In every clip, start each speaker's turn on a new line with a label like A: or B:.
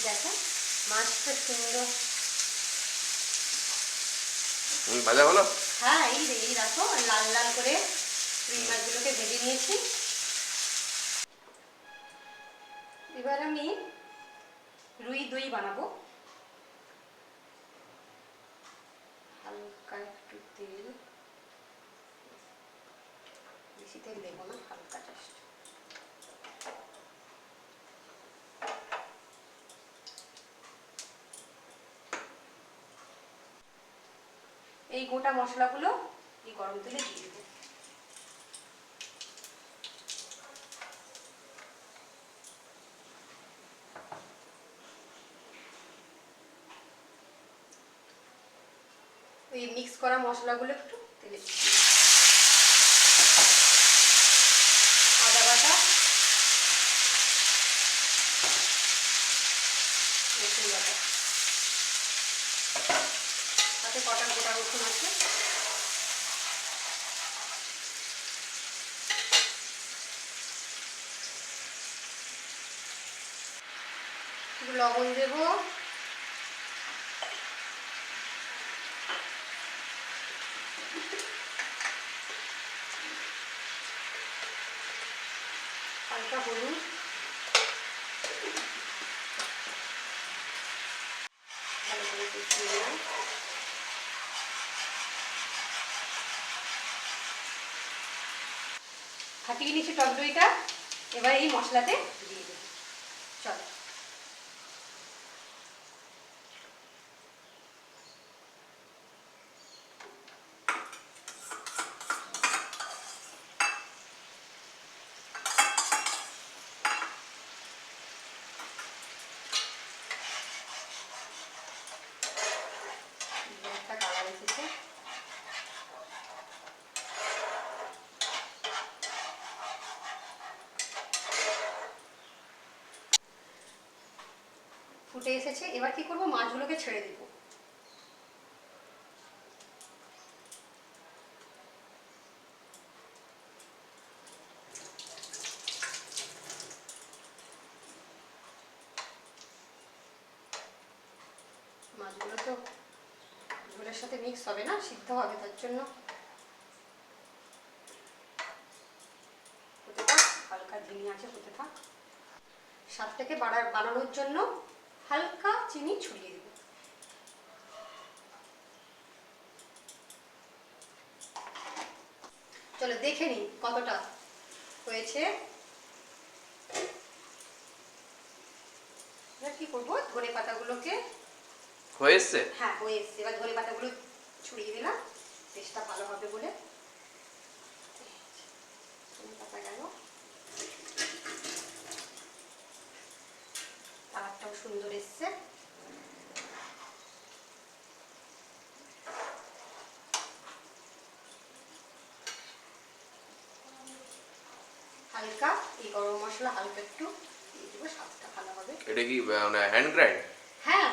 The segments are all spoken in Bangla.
A: এই দেখো মাছটা সুন্দর।
B: ভাজা হলো
A: হ্যাঁ এই এই দেখো লাল লাল করে রুই মাছগুলোকে ভেজে নিয়েছি। এবার আমি রুই দই বানাবো। হালকা একটু তেল বেশি তেল দেবো না হালকা জাস্ট এই গোটা মশলাগুলো এই গরম তেলে দিয়ে দেবো। ওই মিক্স করা মশলাগুলো একটু তেলে। আদা বাটা। রসুন বাটা। তাতে কটা গোটা রসুন আছে? লবণ দেবো। হালকা হলুদ। ভালো করে ফাটিয়ে নিচ্ছি টক দইটা? এবার এই মশলাতে দিয়ে দেবো। চলো একটা কালার এসেছে ফুটে এসেছে, এবার কি করব? মাছগুলোকে ছেড়ে দিব। মাছগুলো তো ঝোলের সাথে মিক্স হবে না, সিদ্ধ হবে তার জন্য। হালকা ধিমি আছে, হতে থাক। স্বাদটাকে বাড়ার বানানোর জন্য হালকা চিনি ছড়িয়ে দেব। চলো দেখে নিই কতটা হয়েছে। এবার কি করব? ধনে পাতাগুলোকে
B: হয়ে এসছে
A: হ্যাঁ হয়ে এসছে এবার ধনে পাতাগুলো ছড়িয়ে দিলাম। টেস্টটা ভালো হবে বলে। পাতা গেল কালারটাও সুন্দর এসছে হালকা এই গরম মশলা হালকা একটু দিয়ে দেবো স্বাদটা ভালো হবে।
B: এটা কি মানে হ্যান্ড গ্রাইন্ড
A: হ্যাঁ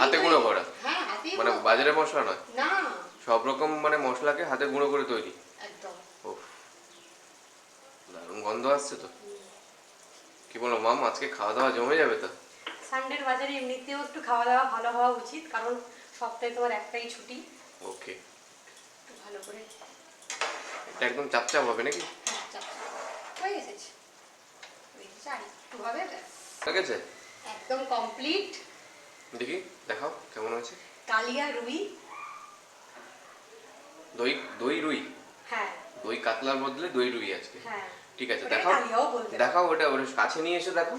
B: হাতে গুঁড়ো করা?
A: হ্যাঁ হাতে
B: মানে
A: গুঁড়ো।
B: বাজারের মশলা নয়?
A: না।
B: সব রকম মানে মশলাকে হাতে গুঁড়ো করে তৈরি?
A: একদম।
B: ও দারুণ গন্ধ আসছে তো। কি বলো মাম আজকে খাওয়া দাওয়া জমে যাবে তো?
A: সানডের বাজারে এমনিতেও একটু খাওয়া দাওয়া ভালো হওয়া উচিত কারণ সপ্তাহে তোমার একটাই ছুটি।
B: ওকে
A: ভালো করে
B: এটা একদম চাপচাপ হবে নাকি
A: হ্যাঁ চাপ হয়ে এসেছে আর একটু হবে
B: আছে
A: একদম কমপ্লিট
B: দেখি দেখাও কেমন আছে
A: কালিয়া রুই।
B: দই দই রুই?
A: হ্যাঁ।
B: দই কাতলার বদলে দই রুই আজকে।
A: হ্যাঁ।
B: ঠিক আছে দেখাও। দেখাও ওটা ওটা কাছে নিয়ে এসে দেখো।